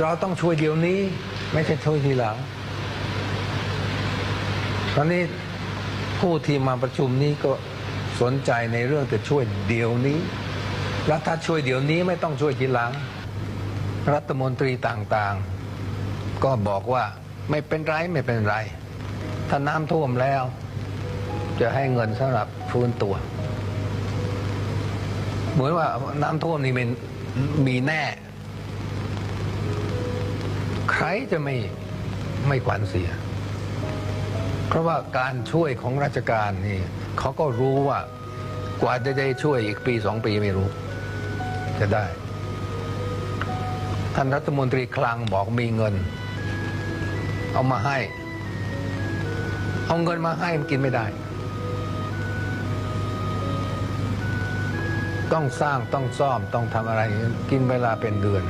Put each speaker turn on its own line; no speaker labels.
เราต้องช่วยเดี๋ยวนี้ ไม่ใช่ช่วยทีหลัง ตอนนี้ผู้ที่มาประชุมนี้ก็สนใจในเรื่องจะช่วยเดี๋ยวนี้แล้วถ้าช่วยเดี๋ยวนี้ไม่ต้องช่วยทีหลัง รัฐมนตรีต่างๆ ก็บอกว่าไม่เป็นไรไม่เป็นไร ถ้าน้ำท่วมแล้ว จะให้เงินสำหรับฟื้นตัว เหมือนว่าน้ำท่วมนี่มันมีแน่ จะไม่ไม่ขวัญเสีย เพราะว่าการช่วยของราชการนี่เขาก็รู้ว่ากว่าจะได้ช่วยอีกปีสองปีไม่รู้ จะได้ ท่านรัฐมนตรีคลังบอกมีเงิน เอามาให้ เอาเงินมาให้มันกินไม่ได้ ต้องสร้างต้องซ่อมต้องทำอะไร กินเวลาเป็นเดือน